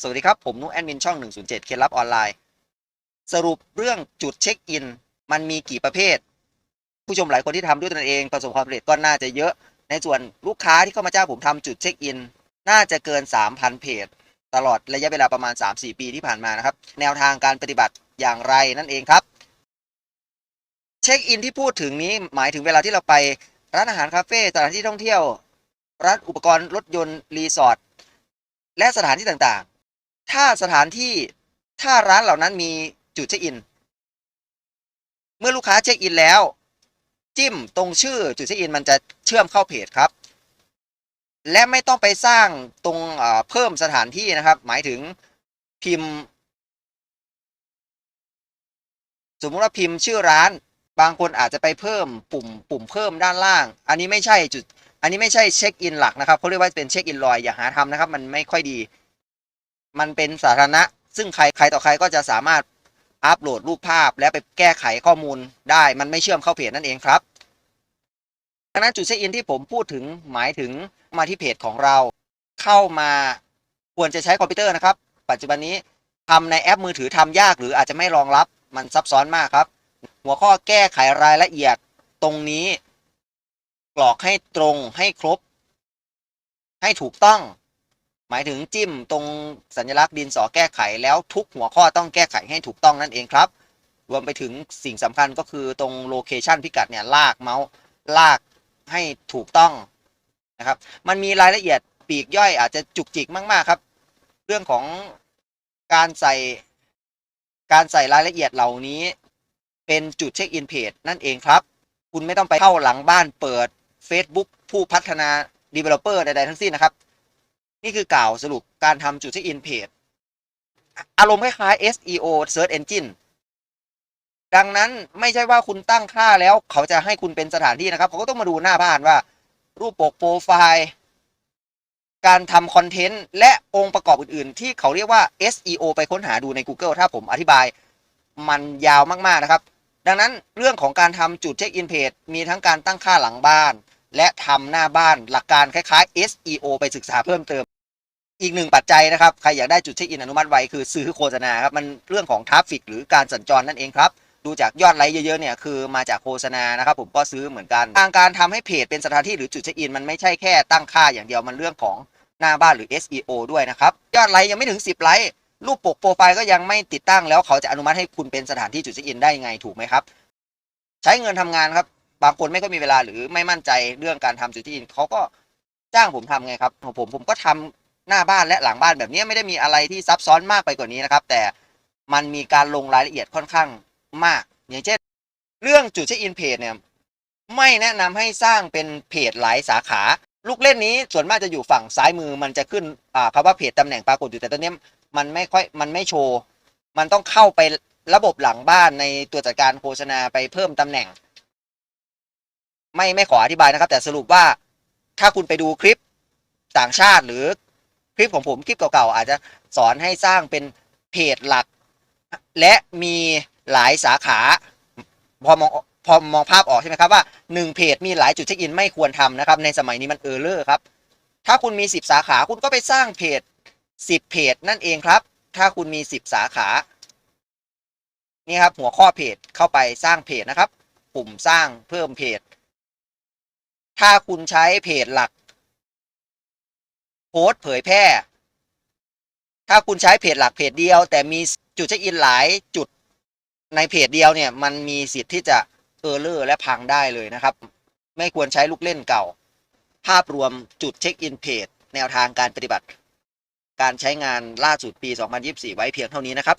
สวัสดีครับ ผมนุแอดมินช่อง 107 เคล็ดลับออนไลน์ สรุปเรื่องจุดเช็คอิน มันมีกี่ประเภท ผู้ชมหลายคนที่ทำด้วยตนเองประสบความสำเร็จก็น่าจะเยอะ ในส่วนลูกค้าที่เข้ามาจ้างผมทำจุดเช็คอิน น่าจะเกิน 3,000 เพจ ตลอดระยะเวลาประมาณ 3-4 ปีที่ผ่านมานะครับ แนวทางการปฏิบัติอย่างไรนั่นเองครับ เช็คอินที่พูดถึงนี้หมายถึงเวลาที่เราไปร้านอาหารคาเฟ่สถานที่ท่องเที่ยวร้านอุปกรณ์รถยนต์รีสอร์ทและสถานที่ต่างๆ ถ้าสถานที่ถ้าร้านเหล่านั้นมีจุดเช็คอิน เมื่อลูกค้าเช็คอินแล้ว จิ้มตรงชื่อจุดเช็คอินมันจะเชื่อมเข้าเพจครับ และไม่ต้องไปสร้างตรงเพิ่มสถานที่นะครับ หมายถึงพิมพ์ สมมติว่าพิมพ์ชื่อร้าน บางคนอาจจะไปเพิ่มปุ่ม ปุ่มเพิ่มด้านล่าง อันนี้ไม่ใช่จุด อันนี้ไม่ใช่เช็คอินหลักนะครับเขาเรียกว่าเป็นเช็คอินลอยอย่าหาทำนะครับ มันไม่ค่อยดี มันเป็นสาธารณะ ซึ่งใครใครต่อใครก็จะสามารถอัปโหลดรูปภาพ และไปแก้ไขข้อมูลได้ มันไม่เชื่อมเข้าเพจนั่นเองครับดังนั้นจุดเช็คอินที่ผมพูดถึงหมายถึงมาที่เพจของเรา เข้ามาควรจะใช้คอมพิวเตอร์นะครับ ปัจจุบันนี้ทำในแอปมือถือทำยาก หรืออาจจะไม่รองรับมันซับซ้อนมากครับ หัวข้อแก้ไขรายละเอียดตรงนี้กรอกให้ตรงให้ครบ ให้ถูกต้อง หมายถึงจิ้มตรงสัญลักษณ์ดินสอแก้ไขแล้วทุกหัวข้อต้องแก้ไขให้ถูกต้องนั่นเองครับ รวมไปถึงสิ่งสำคัญก็คือตรงโลเคชันพิกัดเนี่ยลากเมาส์ลากให้ถูกต้องนะครับ มันมีรายละเอียดปีกย่อยอาจจะจุกจิกมาก ๆ ครับ เรื่องของการใส่การใส่รายละเอียดเหล่านี้ เป็นจุดเช็คอินเพจนั่นเองครับ คุณไม่ต้องไปเข้าหลังบ้านเปิด Facebook ผู้พัฒนา Developer ใด ๆ ทั้งสิ้นนะครับ นี่คือกล่าวสรุปการทำจุดเช็คอินเพจอารมณ์คล้ายๆ SEO Search Engine ดังนั้นไม่ใช่ว่าคุณตั้งค่าแล้วเขาจะให้คุณเป็นสถานที่นะครับเขาก็ต้องมาดูหน้าบ้านว่า รูปปกโปรไฟล์ การทำคอนเทนต์และองค์ประกอบอื่น ๆ ที่เขาเรียกว่า SEO ไปค้นหาดูใน Google ถ้าผมอธิบายมันยาวมาก ๆ นะครับ ดังนั้นเรื่องของการทำจุดเช็คอินเพจมีทั้งการตั้งค่าหลังบ้าน และทำหน้าบ้านหลักการคล้ายๆ SEO ไปศึกษาเพิ่มเติม อีกหนึ่งปัจจัยนะครับ ใครอยากได้จุดเช็คอินอนุมัติไวคือซื้อโฆษณาครับ มันเรื่องของทราฟฟิกหรือการสัญจรนั่นเองครับ ดูจากยอดไลค์เยอะๆเนี่ยคือมาจากโฆษณานะครับผมก็ซื้อเหมือนกันทางการทำให้เพจเป็นสถานที่หรือจุดเช็คอินมันไม่ใช่แค่ตั้งค่าอย่างเดียวมันเรื่องของหน้าบ้านหรือ SEO ด้วยนะครับยอดไลค์ยังไม่ถึง 10 ไลค์รูปปกโปรไฟล์ก็ยังไม่ติดตั้งแล้วเขาจะอนุมัติให้คุณเป็นสถานที่จุดเช็คอินได้ยังไงถูกไหมครับ ใช้เงินทำงานครับ บางคนไม่ก็มีเวลาหรือไม่มั่นใจเรื่องการทำจุดที่อินเขาก็จ้างผมทำไงครับของผมผมก็ทำหน้าบ้านและหลังบ้านแบบนี้ไม่ได้มีอะไรที่ซับซ้อนมากไปกว่านี้นะครับ แต่มันมีการลงรายละเอียดค่อนข้างมาก อย่างเช่น เรื่องจุดเช็คอินเพจเนี่ยไม่แนะนำให้สร้างเป็นเพจหลายสาขา ลูกเล่นนี้ส่วนมากจะอยู่ฝั่งซ้ายมือมันจะขึ้นอ่าคำว่าเพจตำแหน่งปรากฏอยู่แต่ตอนนี้มันไม่ค่อยมันไม่โชว์ มันต้องเข้าไประบบหลังบ้านในตัวจัดการโฆษณาไปเพิ่มตำแหน่ง ไม่ไม่ขออธิบายนะครับ แต่สรุปว่าถ้าคุณไปดูคลิปต่างชาติหรือคลิปของผมคลิปเก่าๆอาจจะสอนให้สร้างเป็นเพจหลัก และมีหลายสาขาพอมองพอมองภาพออกใช่ไหมครับว่าหนึ่งเพจมีหลายจุดเช็คอินไม่ควรทำนะครับ ในสมัยนี้มันเออร์เลอร์ครับ ถ้าคุณมีสิบสาขาคุณก็ไปสร้างเพจสิบเพจนั่นเองครับ ถ้าคุณมีสิบสาขานี่ครับหัวข้อเพจเข้าไปสร้างเพจนะครับ ปุ่มสร้างเพิ่มเพจ ถ้าคุณใช้เพจหลัก โพสเผยแพร่ ถ้าคุณใช้เพจหลักเพจเดียว แต่มีจุดเช็คอินหลายจุดในเพจเดียวเนี่ย มันมีสิทธิ์ที่จะเออร์เลอร์และพังได้เลยนะครับ ไม่ควรใช้ลูกเล่นเก่า ภาพรวมจุดเช็คอินเพจแนวทางการปฏิบัติ การใช้งานล่าสุดปี 2024 ไว้เพียงเท่านี้นะครับ